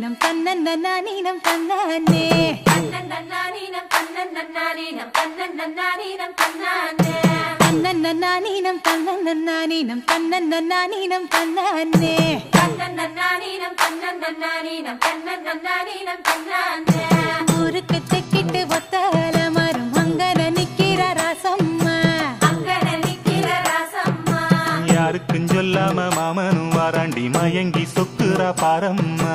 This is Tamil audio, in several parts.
நன்னானீனம் தன்னானே தன்னன்னானீனம் தன்னன்னானீனம் தன்னன்னானீனம் தன்னானே தன்னன்னானீனம் தன்னன்னானீனம் தன்னன்னானீனம் தன்னானே தன்னன்னானீனம் தன்னன்னானீனம் தன்னன்னானீனம் தன்னானே ஊருக்கு தெக்கிட்டு ஒத்தால மரம் அங்கன நிக்கிற ராசம்மா அங்கன நிக்கிற ராசம்மா யாருக்கும் சொல்லாம மாமனும் வாராண்டி மயங்கி சொக்குறா பாரம்மா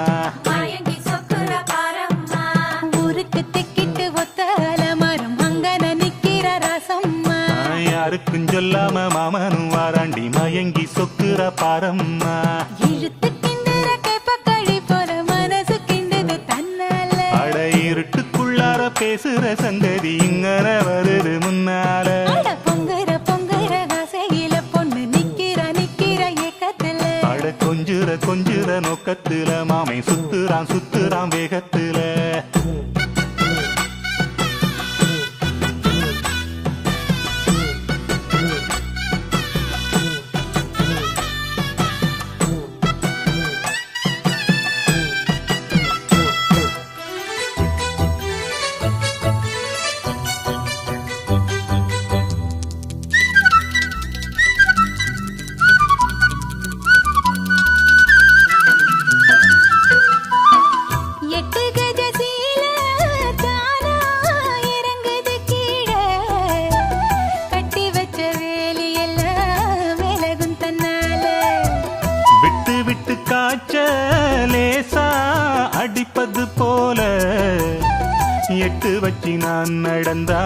யாருக்கும் சொல்லாம மாமனும் வாராண்டி மயங்கி சொக்குறா பாரம்மா. இழுத்து கிண்டுற கேப்பக்களி போல மனசு கிண்டுது தன்னால. அட இருட்டுக்குள்ளார பேசுற சங்கதி இங்கன வருது முன்னால. பொங்குற பொங்குற ஆசையில பொண்ணு நிக்கிற நிக்கிற ஏக்கத்துல. அட கொஞ்சுற கொஞ்சுற நோக்கத்துல மாமை சுத்துறான் சுத்துறான் வேகத்துல. அடிப்பது போல. எட்டு வச்சு நான் நடந்தா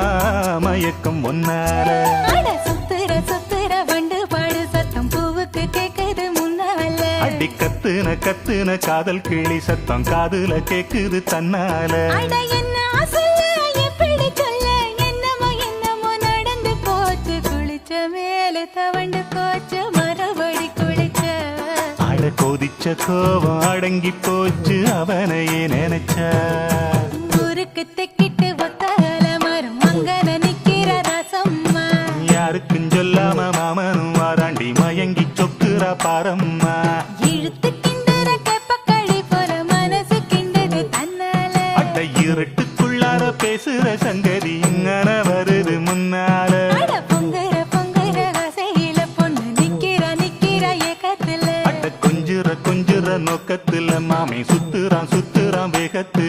மயக்கம் ஒன்னால. சுத்துற சுத்துற வண்டு பாடு சத்தம். பூவுக்கு கேக்குது முன்னால அடி கத்துன கத்துன காதல் கிளி சத்தம். காதுல கேக்குது தன்னால. கொதிச்ச கோபம் அடங்கி போச்சு அவனையே நினைச்சா. ஊருக்கு தெக்கிட்டு ஒத்தால மரம் அங்கன நிக்கிற ரசம்மா. யாருக்கும் சொல்லாம மாமனும் வாராண்டி மயங்கி சொக்குறா பாரம்மா. கொஞ்சுற நோக்கத்துல மாமை சுத்துறான் சுத்துறான் வேகத்து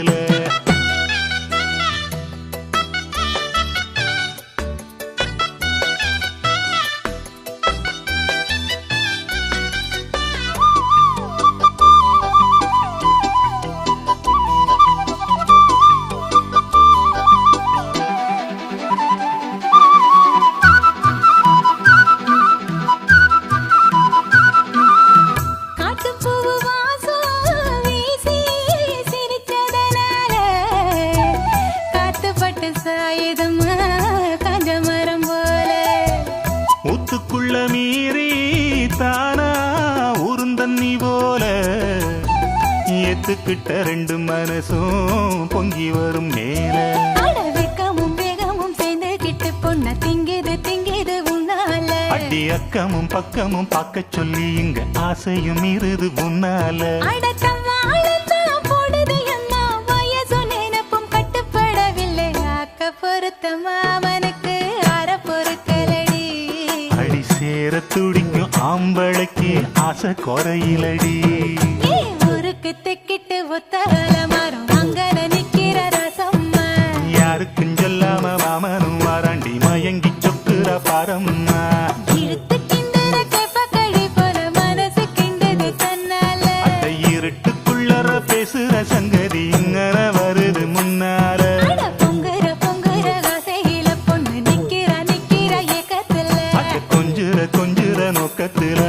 காத்துப்பட்டு சாயுதமா காஞ்ச மரம் போல. ஊத்துக்குள்ள மீறி தானா உருந்தண்ணி போல. ஏத்துக்கிட்ட ரெண்டு மனசும் பொங்கி வரும் மேல. அட வெக்கமும் வேகமும் சேர்ந்து கிட்டு பொண்ண திங்கிது திங்கிது உன்னால. அடி அக்கமும் பக்கமும் பார்க்க சொல்லி இங்க ஆசையும் இருது உன்னால. அடக்கம்மாளத்தான் நம்மளுக்கு ஆசை குறையிலடி. ஊருக்கு திக்கிட்டு ஒத்தல மரம் அங்கன நிக்கிற ரசம் யாருக்கும் சொல்லாம மாமனும் வாராண்டி மயங்கி சொக்குற பாரம்மா. பேசுற சங்கதி இங்கன வருது முன்னால. பொங்குற பொங்குற வசையில பொண்ணு நிக்கிற நிக்கிற ஏக்கத்துல. கொஞ்சுற கொஞ்சுற நோக்கத்துல